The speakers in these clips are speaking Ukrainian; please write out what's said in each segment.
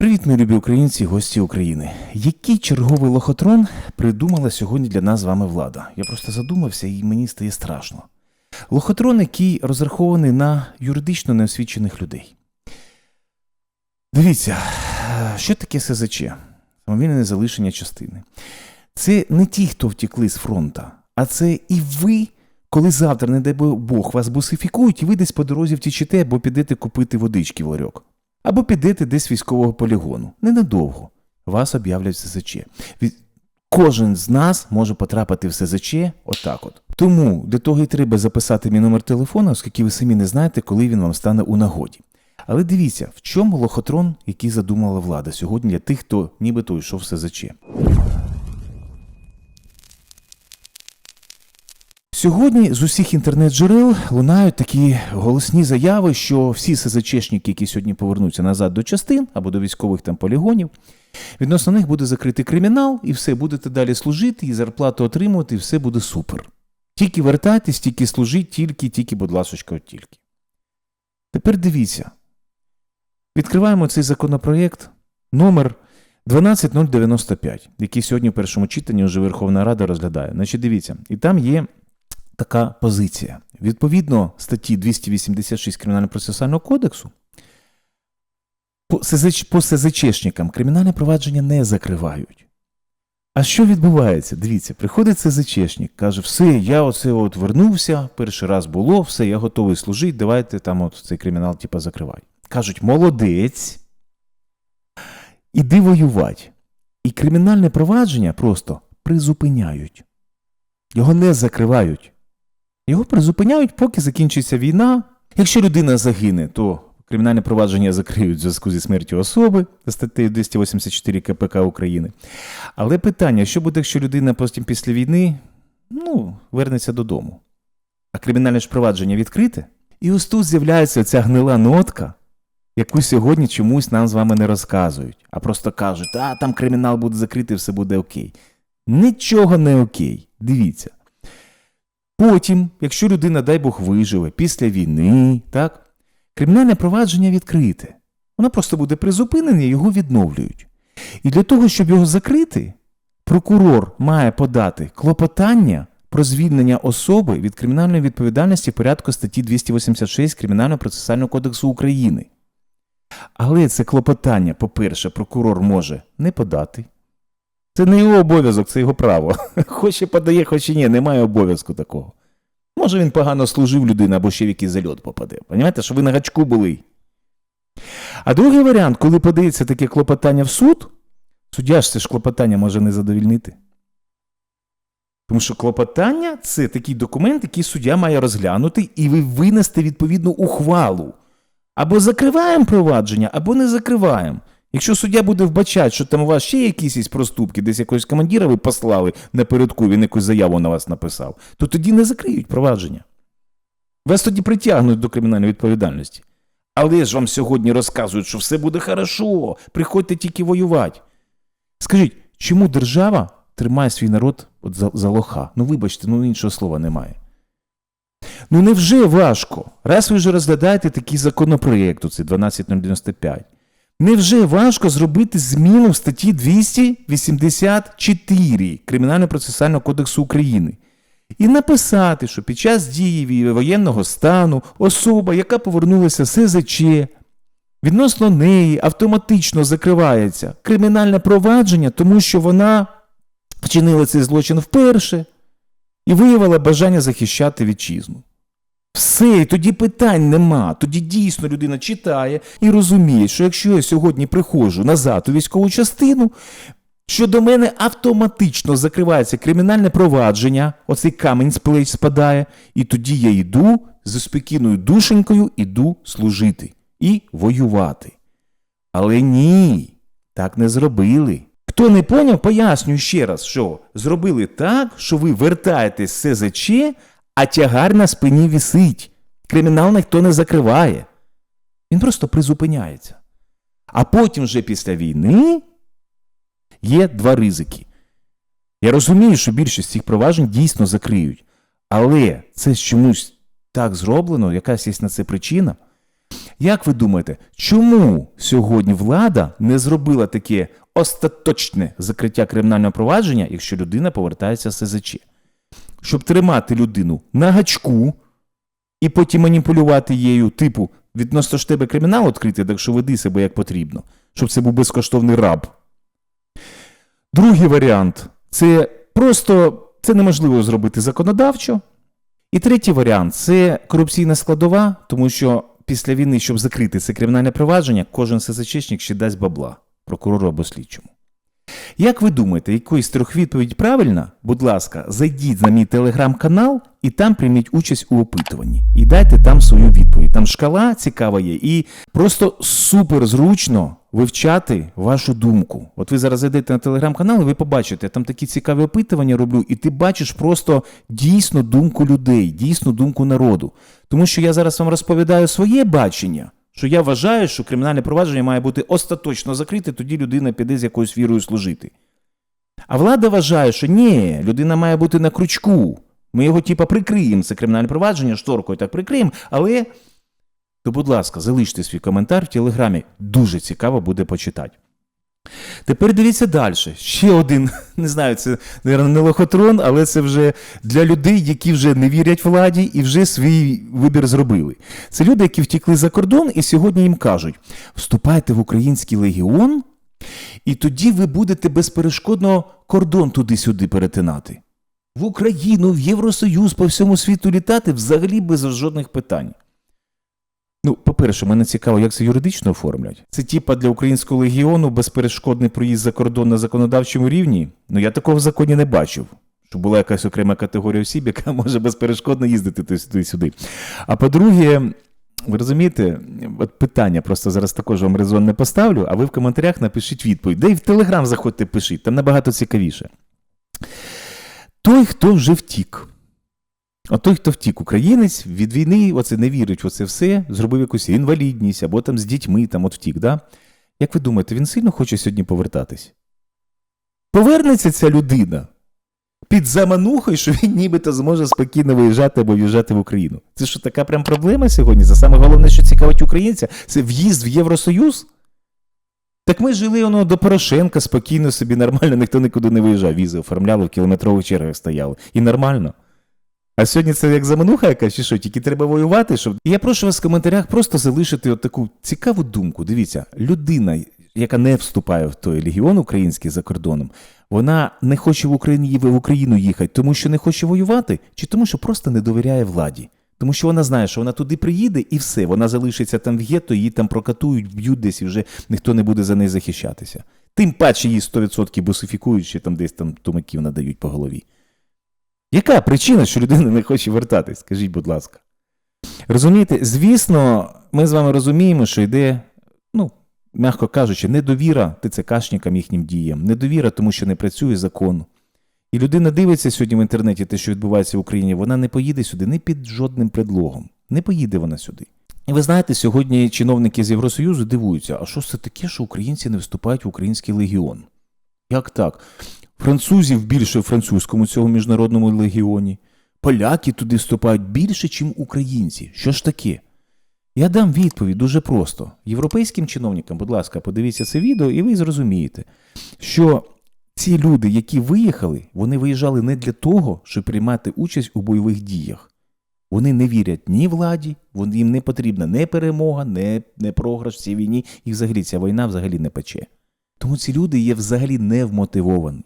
Привіт, мої любі українці, гості України. Який черговий лохотрон придумала сьогодні для нас з вами влада? Я просто задумався і мені стає страшно. Лохотрон, який розрахований на юридично неосвічених людей. Дивіться, що таке СЗЧ? Самовільне залишення частини. Це не ті, хто втекли з фронта, а це і ви, коли завтра, не дай Бог, вас бусифікують, і ви десь по дорозі втічете або підете купити водички в ларьок. Або підете десь військового полігону. Ненадовго. Вас об'являть в СЗЧ. Кожен з нас може потрапити в СЗЧ отак от. Тому для того і треба записати мій номер телефона, оскільки ви самі не знаєте, коли він вам стане у нагоді. Але дивіться, в чому лохотрон, який задумала влада сьогодні для тих, хто нібито йшов в СЗЧ. Сьогодні з усіх інтернет-джерел лунають такі голосні заяви, що всі СЗЧшники, які сьогодні повернуться назад до частин або до військових там полігонів, відносно них буде закритий кримінал, і все, будете далі служити, і зарплату отримувати, і все буде супер. Тільки вертайтесь, тільки служіть, тільки, тільки, будь ласочка, тільки. Тепер дивіться. Відкриваємо цей законопроєкт номер 12095, який сьогодні в першому читанні вже Верховна Рада розглядає. Значить, дивіться, і там є така позиція. Відповідно статті 286 Кримінально-процесуального кодексу, по, СЗЧ, по СЗЧшникам кримінальне провадження не закривають. А що відбувається? Дивіться, приходить СЗЧшник, каже, все, я оце от вернувся, перший раз було, все, я готовий служити, давайте там от цей кримінал типа закривай. Кажуть, молодець, іди воювати. І кримінальне провадження просто призупиняють. Його не закривають. Його призупиняють, поки закінчиться війна. Якщо людина загине, то кримінальне провадження закриють в зв'язку зі смертю особи за статтею 284 КПК України. Але питання: що буде, якщо людина потім після війни ну, вернеться додому? А кримінальне ж провадження відкрите? І ось тут з'являється ця гнила нотка, яку сьогодні чомусь нам з вами не розказують, а просто кажуть, а там кримінал буде закритий, все буде окей. Нічого не окей. Дивіться. Потім, якщо людина, дай Бог, виживе після війни, так, кримінальне провадження відкрите. Воно просто буде призупинене, його відновлюють. І для того, щоб його закрити, прокурор має подати клопотання про звільнення особи від кримінальної відповідальності в порядку статті 286 Кримінального процесуального кодексу України. Але це клопотання, по-перше, прокурор може не подати. Це не його обов'язок, це його право. Хоче подає, хоч і ні, немає обов'язку такого. Може він погано служив людина або ще в якийсь зальот попаде. Понімаєте, що ви на гачку були. А другий варіант, коли подається таке клопотання в суд, суддя ж це ж клопотання може не задовільнити. Тому що клопотання це такий документ, який суддя має розглянути, і ви винести відповідну ухвалу. Або закриваємо провадження, або не закриваємо. Якщо суддя буде вбачати, що там у вас ще якісь є проступки, десь якогось командира ви послали напередку, він якусь заяву на вас написав, то тоді не закриють провадження. Вас тоді притягнуть до кримінальної відповідальності. Але ж вам сьогодні розказують, що все буде хорошо, приходьте тільки воювати. Скажіть, чому держава тримає свій народ от за, за лоха? Ну вибачте, ну іншого слова немає. Ну невже важко? Раз ви вже розглядаєте такий законопроєкт, оцей 12095, невже важко зробити зміну в статті 284 Кримінального процесуального кодексу України і написати, що під час дії воєнного стану особа, яка повернулася з СЗЧ, відносно неї автоматично закривається кримінальне провадження, тому що вона вчинила цей злочин вперше і виявила бажання захищати вітчизну. Все, і тоді питань нема. Тоді дійсно людина читає і розуміє, що якщо я сьогодні приходжу назад у військову частину, що до мене автоматично закривається кримінальне провадження, оцей камінь з плеч спадає, і тоді я йду з спокійною душенькою, іду служити і воювати. Але ні, так не зробили. Хто не поняв, пояснюю ще раз, що зробили так, що ви вертаєтесь з СЗЧ, а тягар на спині висить. Кримінал ніхто не закриває. Він просто призупиняється. А потім вже після війни є два ризики. Я розумію, що більшість цих проваджень дійсно закриють, але це чомусь так зроблено, якась є на це причина. Як ви думаєте, чому сьогодні влада не зробила таке остаточне закриття кримінального провадження, якщо людина повертається з СЗЧ? Щоб тримати людину на гачку і потім маніпулювати її, типу, відносно ж тебе кримінал відкритий, так що веди себе як потрібно, щоб це був безкоштовний раб. Другий варіант це просто це неможливо зробити законодавчо. І третій варіант це корупційна складова, тому що після війни, щоб закрити це кримінальне провадження, кожен СЗЧшник ще дасть бабла прокурору або слідчому. Як ви думаєте, якоїсь трьох відповідь правильна? Будь ласка, зайдіть на мій телеграм-канал і там прийміть участь у опитуванні. І дайте там свою відповідь. Там шкала цікава є, і просто супер зручно вивчати вашу думку. От ви зараз зайдете на телеграм-канал, і ви побачите, я там такі цікаві опитування роблю, і ти бачиш просто дійсно думку людей, дійсно думку народу. Тому що я зараз вам розповідаю своє бачення. Що я вважаю, що кримінальне провадження має бути остаточно закрите, тоді людина піде з якоюсь вірою служити. А влада вважає, що ні, людина має бути на крючку. Ми його, типа, прикриємо, це кримінальне провадження, шторкою так прикриємо, але. То, будь ласка, залиште свій коментар в телеграмі. Дуже цікаво буде почитати. Тепер дивіться далі. Ще один, не знаю, це мабуть, не лохотрон, але це вже для людей, які вже не вірять владі і вже свій вибір зробили. Це люди, які втікли за кордон, і сьогодні їм кажуть: вступайте в український легіон, і тоді ви будете безперешкодно кордон туди-сюди перетинати. В Україну, в Євросоюз, по всьому світу літати взагалі без жодних питань. По-перше, мене цікаво, як це юридично оформлять. Це типа для українського легіону безперешкодний проїзд за кордон на законодавчому рівні. Ну я такого в законі не бачив. Щоб була якась окрема категорія осіб, яка може безперешкодно їздити туди-сюди. А по-друге, ви розумієте, от питання просто зараз також вам резон не поставлю, а ви в коментарях напишіть відповідь. Да і в Телеграм заходьте, пишіть, там набагато цікавіше. Той, хто вже втік. А той, хто втік, українець від війни, оце не вірить оце все, зробив якусь інвалідність або там з дітьми там от втік. Да? Як ви думаєте, він сильно хоче сьогодні повертатись? Повернеться ця людина під заманухою, що він нібито зможе спокійно виїжджати або в'їжджати в Україну. Це що така прям проблема сьогодні? Це саме головне, що цікавить українця, це в'їзд в Євросоюз? Так ми жили воно до Порошенка спокійно собі нормально, ніхто нікуди не виїжджав. Візи оформляли, в кілометрових чергах стояли. І нормально. А сьогодні це як замануха якась чи що, тільки треба воювати, щоб. І я прошу вас в коментарях просто залишити от таку цікаву думку. Дивіться, людина, яка не вступає в той легіон український за кордоном, вона не хоче в Україні в Україну їхати, тому що не хоче воювати, чи тому, що просто не довіряє владі. Тому що вона знає, що вона туди приїде і все, вона залишиться там в гетто, її там прокатують, б'ють десь і вже ніхто не буде за неї захищатися. Тим паче її 100% бусифікують, чи там десь там тумаків надають по голові. Яка причина, що людина не хоче вертатись? Скажіть, будь ласка. Розумієте, звісно, ми з вами розуміємо, що йде, ну, м'яко кажучи, недовіра ТЦКшникам їхнім діям, недовіра, тому що не працює закон. І людина дивиться сьогодні в інтернеті те, що відбувається в Україні, вона не поїде сюди не під жодним предлогом. Не поїде вона сюди. І ви знаєте, сьогодні чиновники з Євросоюзу дивуються, а що це таке, що українці не вступають в український легіон? Як так? Французів більше в французькому цьому міжнародному легіоні. Поляки туди вступають більше, ніж українці. Що ж таке? Я дам відповідь дуже просто. Європейським чиновникам, будь ласка, подивіться це відео, і ви зрозумієте, що ці люди, які виїхали, вони виїжджали не для того, щоб приймати участь у бойових діях. Вони не вірять ні владі, вони- їм не потрібна не перемога, не, не програш в цій війні, і взагалі ця війна взагалі не пече. Тому ці люди є взагалі не вмотивовані.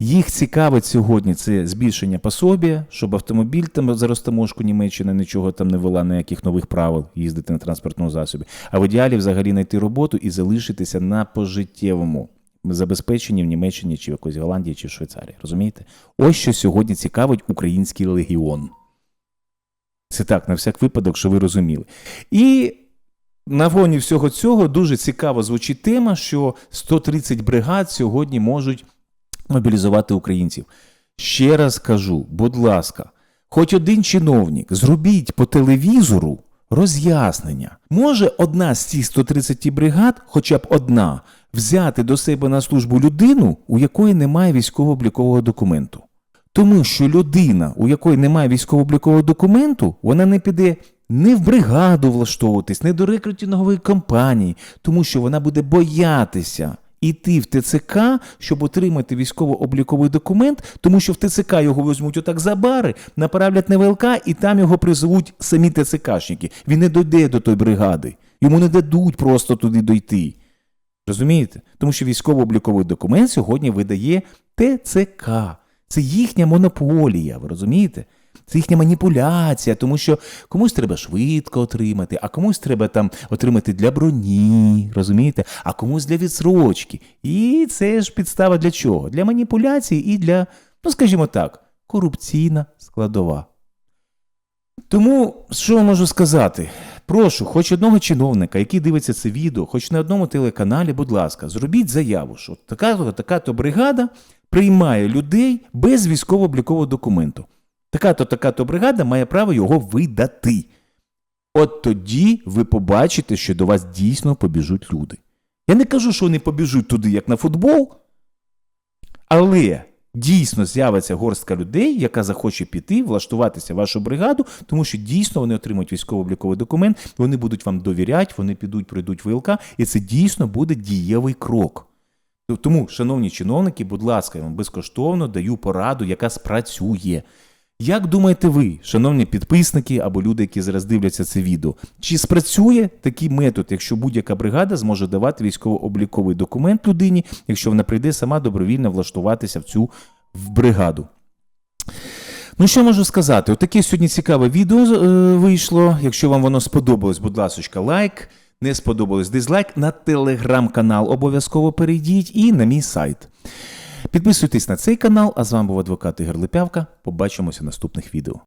Їх цікавить сьогодні це збільшення пособія, щоб автомобіль там за розтаможку Німеччина нічого там не вела, ніяких нових правил їздити на транспортному засобі. А в ідеалі взагалі знайти роботу і залишитися на пожиттєвому забезпеченні в Німеччині чи в якоїсь Голландії чи в Швейцарії. Розумієте? Ось що сьогодні цікавить український легіон. Це так, на всяк випадок, що ви розуміли. І на фоні всього цього дуже цікаво звучить тема, що 130 бригад сьогодні можуть мобілізувати українців. Ще раз кажу, будь ласка, хоч один чиновник, зробіть по телевізору роз'яснення. Може одна з цих 130 бригад, хоча б одна, взяти до себе на службу людину, у якої немає військово-облікового документу. Тому що людина, у якої немає військово-облікового документу, вона не піде не в бригаду влаштовуватись, не до рекрутингової компанії, тому що вона буде боятися іти в ТЦК, щоб отримати військово-обліковий документ, тому що в ТЦК його візьмуть отак за бари, направлять на ВЛК і там його призовуть самі ТЦКшники. Він не дойде до тої бригади. Йому не дадуть просто туди дойти. Розумієте? Тому що військово-обліковий документ сьогодні видає ТЦК. Це їхня монополія, ви розумієте? Це їхня маніпуляція, тому що комусь треба швидко отримати, а комусь треба там отримати для броні, розумієте, а комусь для відсрочки. І це ж підстава для чого? Для маніпуляції і для, ну скажімо так, корупційна складова. Тому що можу сказати? Прошу, хоч одного чиновника, який дивиться це відео, хоч на одному телеканалі, будь ласка, зробіть заяву, що така-то, така-то бригада приймає людей без військово-облікового документу. Така-то, така-то бригада має право його видати. От тоді ви побачите, що до вас дійсно побіжуть люди. Я не кажу, що вони побіжуть туди, як на футбол, але дійсно з'явиться горстка людей, яка захоче піти, влаштуватися в вашу бригаду, тому що дійсно вони отримують військово-обліковий документ, вони будуть вам довіряти, вони підуть, пройдуть ВЛК, і це дійсно буде дієвий крок. Тому, шановні чиновники, будь ласка, я вам безкоштовно даю пораду, яка спрацює. Як думаєте ви, шановні підписники або люди, які зараз дивляться це відео, чи спрацює такий метод, якщо будь-яка бригада зможе давати військово-обліковий документ людині, якщо вона прийде сама добровільно влаштуватися в цю в бригаду? Ну, що можу сказати? Отаке сьогодні цікаве відео е, вийшло. Якщо вам воно сподобалось, будь ласка, лайк. Не сподобалось дизлайк на телеграм-канал. Обов'язково перейдіть і на мій сайт. Підписуйтесь на цей канал, а з вами був адвокат Ігор Липявка. Побачимося в наступних відео.